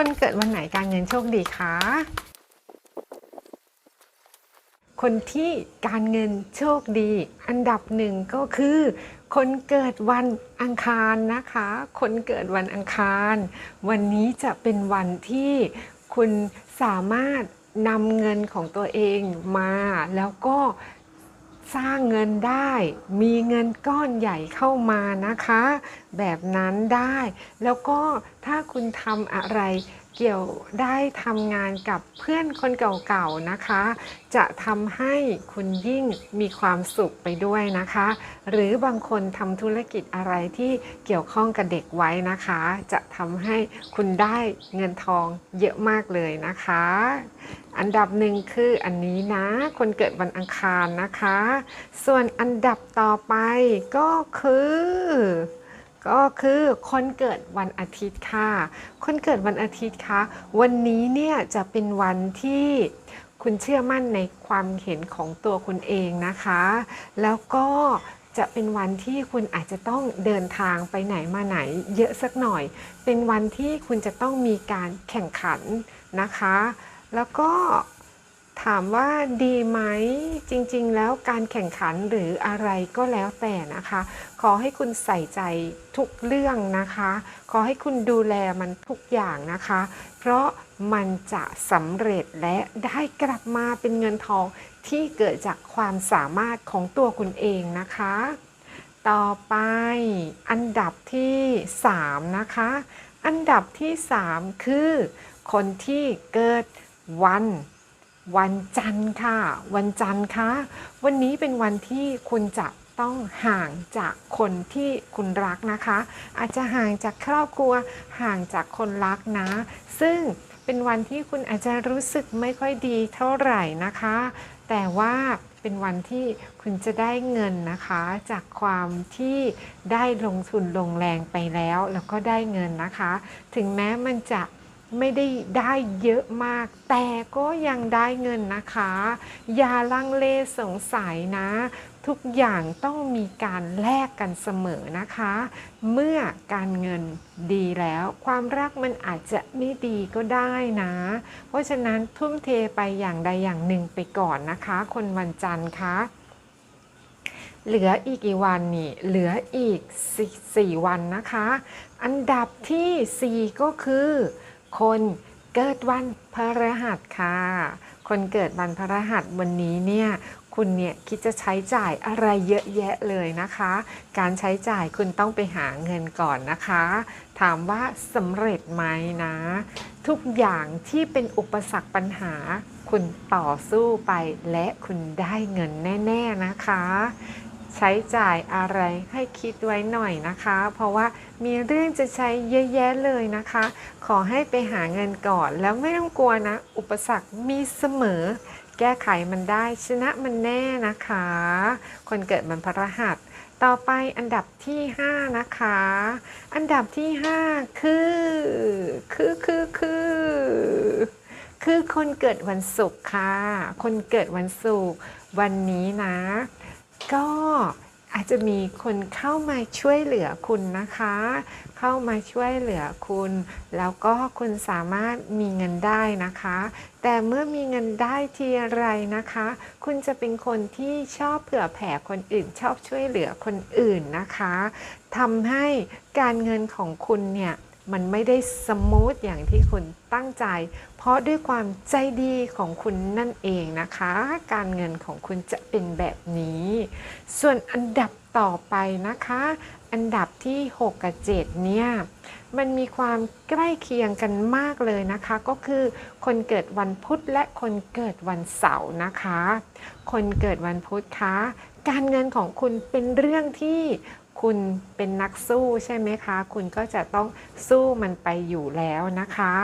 คนเกิดวันไหนการเงินโชคดีคะ คนที่การเงินโชคดี อันดับหนึ่งก็คือ คนเกิดวันอังคารนะคะ คนเกิดวันอังคาร วันนี้จะเป็นวันที่คุณสามารถนำเงินของตัวเองมาแล้วก็ สร้างเงินได้ มีเงินก้อนใหญ่เข้ามานะคะ แบบนั้นได้ แล้วก็ถ้าคุณทำอะไร เกี่ยวได้ทำงานกับเพื่อนคนเก่าๆนะคะ จะทำให้คุณยิ่งมีความสุขไปด้วยนะคะ หรือบางคนทำธุรกิจอะไรที่เกี่ยวข้องกับเด็กไว้นะคะ จะทำให้คุณได้เงินทองเยอะมากเลยนะคะ อันดับหนึ่งคืออันนี้นะ คนเกิดวันอังคารนะคะ ส่วนอันดับต่อไปก็คือ ก็คือคนเกิดวันอาทิตย์ค่ะ คนเกิดวันอาทิตย์คะ วันนี้เนี่ยจะเป็นวันที่คุณเชื่อมั่นในความเห็นของตัวคุณเองนะคะ แล้วก็จะเป็นวันที่คุณอาจจะต้องเดินทางไปไหนมาไหน เยอะสักหน่อย เป็นวันที่คุณจะต้องมีการแข่งขันนะคะ แล้วก็ ถามว่าดีไหมจริงๆ แล้วการแข่งขันหรืออะไรก็แล้วแต่นะคะ ขอให้คุณใส่ใจทุกเรื่องนะคะ ขอให้คุณดูแลมันทุกอย่างนะคะ เพราะมันจะสำเร็จและได้กลับมาเป็นเงินทองที่เกิดจากความสามารถของตัวคุณเองนะคะ ต่อไปอันดับที่ 3 นะคะ อันดับที่ 3 คือ คนที่เกิดวัน วันจันทร์ค่ะ วันจันทร์คะวันนี้เป็นวันที่คุณจะต้องห่างจากคนที่คุณรักนะคะ อาจจะห่างจากครอบครัวห่างจากคนรักนะ ซึ่งเป็นวันที่คุณอาจจะรู้สึกไม่ค่อยดีเท่าไหร่นะคะ แต่ว่าเป็นวันที่คุณจะได้เงินนะคะ จากความที่ได้ลงทุนลงแรงไปแล้ว แล้วก็ได้เงินนะคะ ถึงแม้มันจะ ไม่ได้ได้เยอะมาก แต่ก็ยังได้เงินนะคะ อย่าลังเลสงสัยนะ ทุกอย่างต้องมีการแลกกันเสมอนะคะ เมื่อการเงินดีแล้ว ความรักมันอาจจะไม่ดีก็ได้นะ เพราะฉะนั้นทุ่มเทไปอย่างใดอย่างหนึ่งไปก่อนนะคะ คนวันจันทร์คะเหลืออีกกี่วันนี่ เหลืออีกสี่วันนะคะ อันดับทีสี่4 ก็คือ คนเกิดวันพฤหัสค่ะ คนเกิดวันพฤหัสวันนี้เนี่ยคุณเนี่ยคิดจะใช้จ่ายอะไรเยอะแยะเลยนะคะ การใช้จ่ายคุณต้องไปหาเงินก่อนนะคะ ถามว่าสำเร็จไหมนะ ทุกอย่างที่เป็นอุปสรรคปัญหา คุณต่อสู้ไปและคุณได้เงินแน่ ๆนะคะ ใช้จ่ายอะไรให้คิดไว้หน่อยนะคะ เพราะว่ามีเรื่องจะใช้เยอะแยะเลยนะคะ ขอให้ไปหาเงินก่อนแล้วไม่ต้องกลัวนะ อุปสรรคมีเสมอ แก้ไขมันได้ชนะมันแน่นะคะ คนเกิดวันพฤหัส ต่อไปอันดับที่ 5 นะคะ อันดับที่ 5 คือ คือคือคือคือคนเกิดวันศุกร์ค่ะ คนเกิดวันศุกร์วันนี้นะ ก็อาจจะมีคนเข้ามาช่วยเหลือคุณนะคะ เข้ามาช่วยเหลือคุณ แล้วก็คุณสามารถมีเงินได้นะคะ แต่เมื่อมีเงินได้ทีไรนะคะ คุณจะเป็นคนที่ชอบเผื่อแผ่คนอื่น ชอบช่วยเหลือคนอื่นนะคะทำให้การเงินของคุณเนี่ย มันไม่ได้สมูทอย่างที่คุณตั้งใจ เพราะด้วยความใจดีของคุณนั่นเองนะคะ การเงินของคุณจะเป็นแบบนี้ ส่วนอันดับต่อไปนะคะ อันดับที่ 6 กับ 7 เนี่ย มันมีความใกล้เคียงกันมากเลยนะคะ ก็คือคนเกิดวันพุธและคนเกิดวันเสาร์นะคะ คนเกิดวันพุธคะการเงินของคุณเป็นเรื่องที่ คุณเป็นนักสู้ใช่ไหมคะ คุณก็จะต้องสู้มันไปอยู่แล้วนะคะ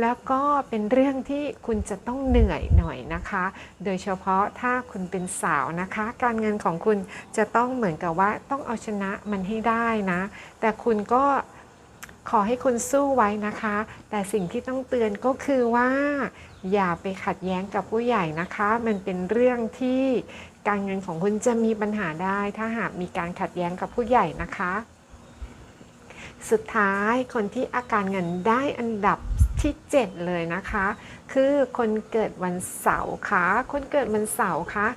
แล้วก็เป็นเรื่องที่คุณจะต้องเหนื่อยหน่อยนะคะ โดยเฉพาะถ้าคุณเป็นสาวนะคะ การเงินของคุณจะต้องเหมือนกับว่าต้องเอาชนะมันให้ได้นะ แต่คุณก็ ขอให้คุณสู้ไว้นะคะ แต่สิ่งที่ต้องเตือนก็คือว่า อย่าไปขัดแย้งกับผู้ใหญ่นะคะ มันเป็นเรื่องที่การเงินของคุณจะมีปัญหาได้ ถ้าหากมีการขัดแย้งกับผู้ใหญ่นะคะ สุดท้ายคนที่อาการเงินได้อันดับที่ 7 เลยนะคะ คือคนเกิดวันเสาร์ค่ะคนเกิดวันเสาร์ค่ะ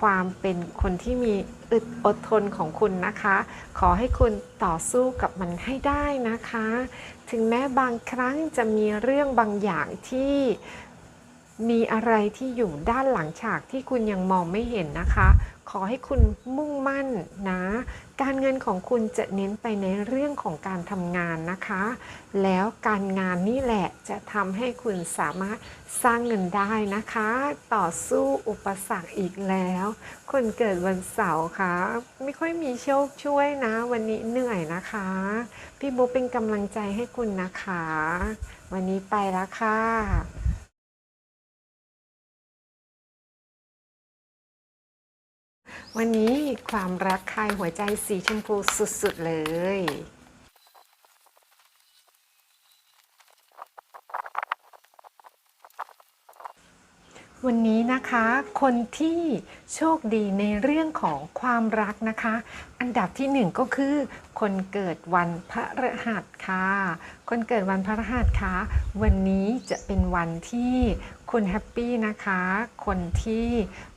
ความเป็นคนที่มีอึดอดทนของคุณนะคะ ขอให้คุณต่อสู้กับมันให้ได้นะคะ ถึงแม้บางครั้งจะมีเรื่องบางอย่างที่มีอะไรที่อยู่ด้านหลังฉากที่คุณยังมองไม่เห็นนะคะ ขอให้คุณมุ่งมั่นนะ การเงินของคุณจะเน้นไปในเรื่องของการทำงานนะคะ แล้วการงานนี่แหละจะทำให้คุณสามารถสร้างเงินได้นะคะ ต่อสู้อุปสรรคอีกแล้ว คนเกิดวันเสาร์ค่ะ ไม่ค่อยมีโชคช่วยนะ วันนี้เหนื่อยนะคะ พี่บุ๊เป็นกำลังใจให้คุณนะคะ วันนี้ไปแล้วค่ะ วันนี้ความรักใครหัวใจสีชมพูสุดๆเลย วันนี้นะคะ คนที่โชคดีในเรื่องของความรักนะคะ อันดับที่หนึ่งก็คือ คนเกิดวันพระฤหัสค่ะ คนเกิดวันพระฤหัสค่ะ วันนี้จะเป็นวันที่ คุณแฮปปี้นะคะ คนที่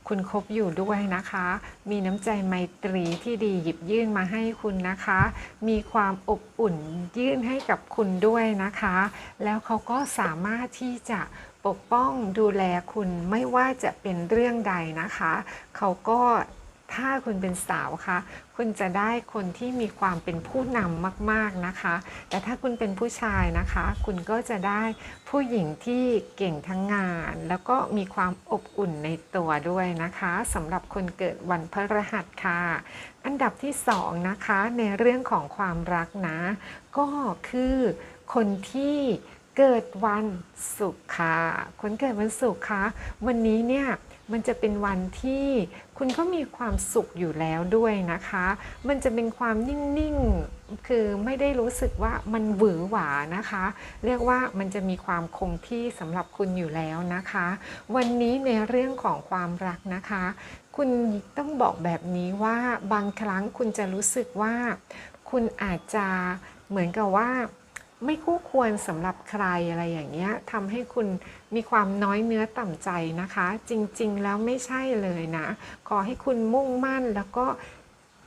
คุณคบอยู่ด้วยนะคะ มีน้ำใจไมตรีที่ดีหยิบยื่นมาให้คุณนะคะ มีความอบอุ่นยื่นให้กับคุณด้วยนะคะ แล้วเขาก็สามารถที่จะปกป้องดูแลคุณไม่ว่าจะเป็นเรื่องใดนะคะ เขาก็ ถ้าคุณเป็นสาวคะคุณจะได้คนที่มีความเป็นผู้นำมากๆนะคะ แต่ถ้าคุณเป็นผู้ชายนะคะ คุณก็จะได้ผู้หญิงที่เก่งทั้งงาน แล้วก็มีความอบอุ่นในตัวด้วยนะคะสำหรับคนเกิดวันพฤหัสค่ะ อันดับที่สองนะคะในเรื่องของความรักนะ ก็คือคนที่ เกิดวันศุกร์ค่ะคนเกิดวันศุกร์ค่ะวันนี้เนี่ยมันจะเป็นวันที่คุณก็มีความสุขอยู่แล้วด้วยนะคะ มันจะเป็นความนิ่งๆ คือไม่ได้รู้สึกว่ามันหวือหวานะคะ เรียกว่ามันจะมีความคงที่สำหรับคุณอยู่แล้วนะคะ วันนี้ในเรื่องของความรักนะคะ คุณต้องบอกแบบนี้ว่าบางครั้งคุณจะรู้สึกว่า คุณอาจจะเหมือนกับว่า ไม่คู่ควรสำหรับใครอะไรอย่างเงี้ยทำให้คุณมีความน้อยเนื้อต่ำใจนะคะ จริงๆ แล้วไม่ใช่เลยนะ ขอให้คุณมุ่งมั่นแล้วก็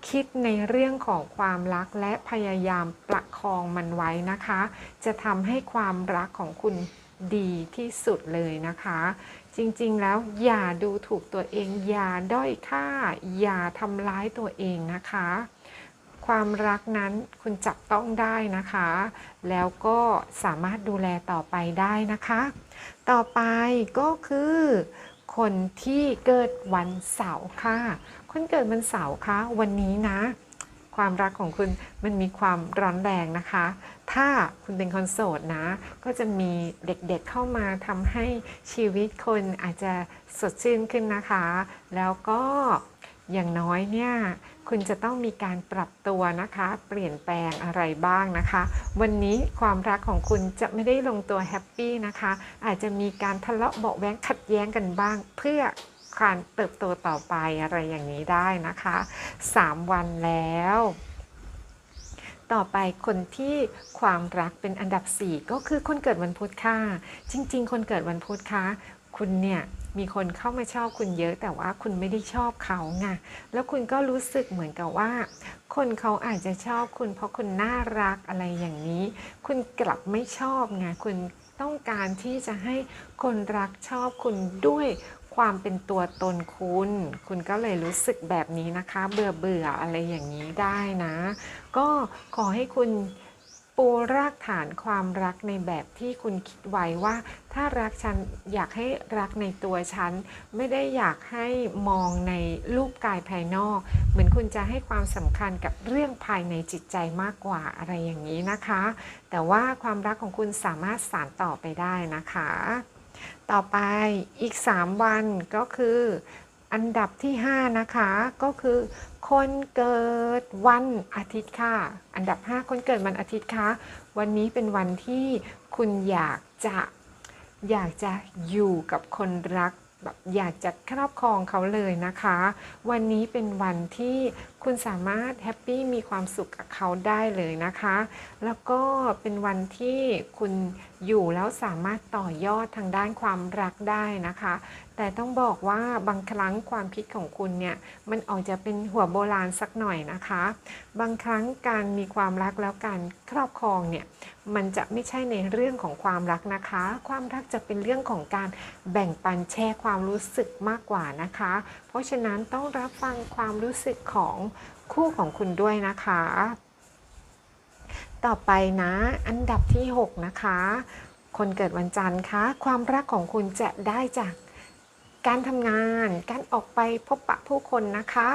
คิดในเรื่องของความรักและพยายามประคองมันไว้นะคะ จะทำให้ความรักของคุณดีที่สุดเลยนะคะ จริงๆแล้วอย่าดูถูกตัวเอง อย่าด้อยค่า อย่าทำร้ายตัวเองนะคะ ความรักนั้นคุณจับต้องได้นะคะ แล้วก็สามารถดูแลต่อไปได้นะคะ ต่อไปก็คือ คนที่เกิดวันเสาร์ค่ะ คนเกิดวันเสาร์คะวันนี้นะ ความรักของคุณมันมีความร้อนแรงนะคะ ถ้าคุณเป็นคนโสดนะ ก็จะมีเด็กๆเข้ามาทำให้ชีวิตคนอาจจะสดชื่นขึ้นนะคะ แล้วก็ อย่างน้อยเนี่ยคุณจะต้องมีการปรับตัวนะคะ เปลี่ยนแปลงอะไรบ้างนะคะ วันนี้ความรักของคุณจะไม่ได้ลงตัวแฮปปี้นะคะ อาจจะมีการทะเลาะเบาะแว้งขัดแย้งกันบ้าง เพื่อการเติบโตต่อไปอะไรอย่างนี้ได้นะคะ 3 วันแล้ว ต่อไปคนที่ความรักเป็นอันดับ 4 ก็คือคนเกิดวันพุธค่ะ จริง ๆ คนเกิดวันพุธค่ะ คุณเนี่ยมีคนเข้ามาชอบคุณเยอะ แต่ว่าคุณไม่ได้ชอบเขาไงแล้วคุณก็รู้สึกเหมือนกับว่า คนเขาอาจจะชอบคุณ เพราะคุณน่ารักอะไรอย่างนี้ คุณกลับไม่ชอบไงคุณต้องการที่จะให้คนรักชอบคุณด้วยความเป็นตัวตนคุณ คุณก็เลยรู้สึกแบบนี้นะคะ เบื่อเบื่ออะไรอย่างนี้ได้นะ ก็ขอให้คุณ ปูรากฐานความรักในแบบที่คุณคิดไว้ว่า ถ้ารักฉันอยากให้รักในตัวฉัน ไม่ได้อยากให้มองในรูปกายภายนอก เหมือนคุณจะให้ความสำคัญกับเรื่องภายในจิตใจมากกว่าอะไรอย่างนี้นะคะ แต่ว่าความรักของคุณสามารถสานต่อไปได้นะคะ ต่อไปอีก 3 วันก็คือ อันดับที่ 5 นะคะ ก็คือคนเกิดวันอาทิตย์ค่ะ อันดับ 5 คนเกิดวันอาทิตย์ค่ะวันนี้เป็นวันที่คุณอยากจะอยากจะอยู่กับคนรักแบบอยากจะครอบครองเขาเลยนะคะ วันนี้เป็นวันที่คุณสามารถแฮปปี้มีความสุขกับเขาได้เลยนะคะ แล้วก็เป็นวันที่คุณอยู่แล้วสามารถต่อยอดทางด้านความรักได้นะคะ แต่ต้องบอกว่าบางครั้งความคิดของคุณเนี่ยมันออกจะเป็นหัวโบราณสักหน่อยนะคะ บางครั้งการมีความรักแล้วการครอบครองเนี่ยมันจะไม่ใช่ในเรื่องของความรักนะคะ ความรักจะเป็นเรื่องของการแบ่งปันแชร์ความรู้สึกมากกว่านะคะ เพราะฉะนั้นต้องรับฟังความรู้สึกของคู่ของคุณด้วยนะคะ ต่อไปนะ อันดับที่ 6 นะคะ คนเกิดวันจันทร์คะความรักของคุณจะได้จากการทำงาน การออกไปพบปะผู้คนนะคะ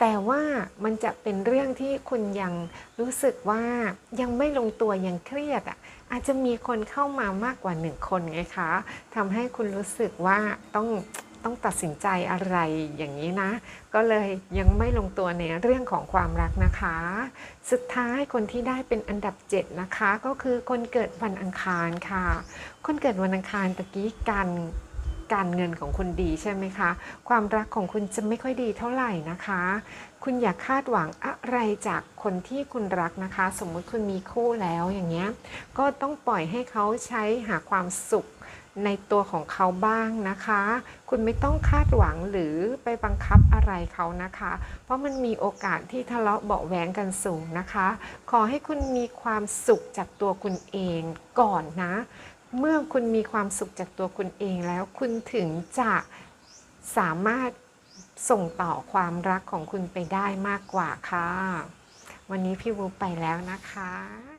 แต่ว่ามันจะเป็นเรื่องที่คุณยังรู้สึกว่ายังไม่ลงตัวยังเครียดอะอาจจะมีคนเข้ามามากกว่าหนึ่งคนไงคะทำให้คุณรู้สึกว่าต้อง ต้องตัดสินใจอะไรอย่างนี้นะ ก็เลยยังไม่ลงตัวในเรื่องของความรักนะคะ สุดท้ายคนที่ได้เป็นอันดับ 7 นะคะ ก็คือคนเกิดวันอังคารค่ะ คนเกิดวันอังคารตะกี้การการเงินของคุณดีใช่ไหมคะ ความรักของคุณจะไม่ค่อยดีเท่าไหร่นะคะ คุณอย่าคาดหวังอะไรจากคนที่คุณรักนะคะ สมมุติคุณมีคู่แล้วอย่างเงี้ย ก็ต้องปล่อยให้เขาใช้หาความสุข ในตัวของเขาบ้างนะคะ คุณไม่ต้องคาดหวังหรือไปบังคับอะไรเขานะคะ เพราะมันมีโอกาสที่ทะเลาะเบาะแว้งกันสูงนะคะ ขอให้คุณมีความสุขจากตัวคุณเองก่อนนะ เมื่อคุณมีความสุขจากตัวคุณเองแล้ว คุณถึงจะสามารถส่งต่อความรักของคุณไปได้มากกว่าค่ะ วันนี้พี่วูไปแล้วนะคะ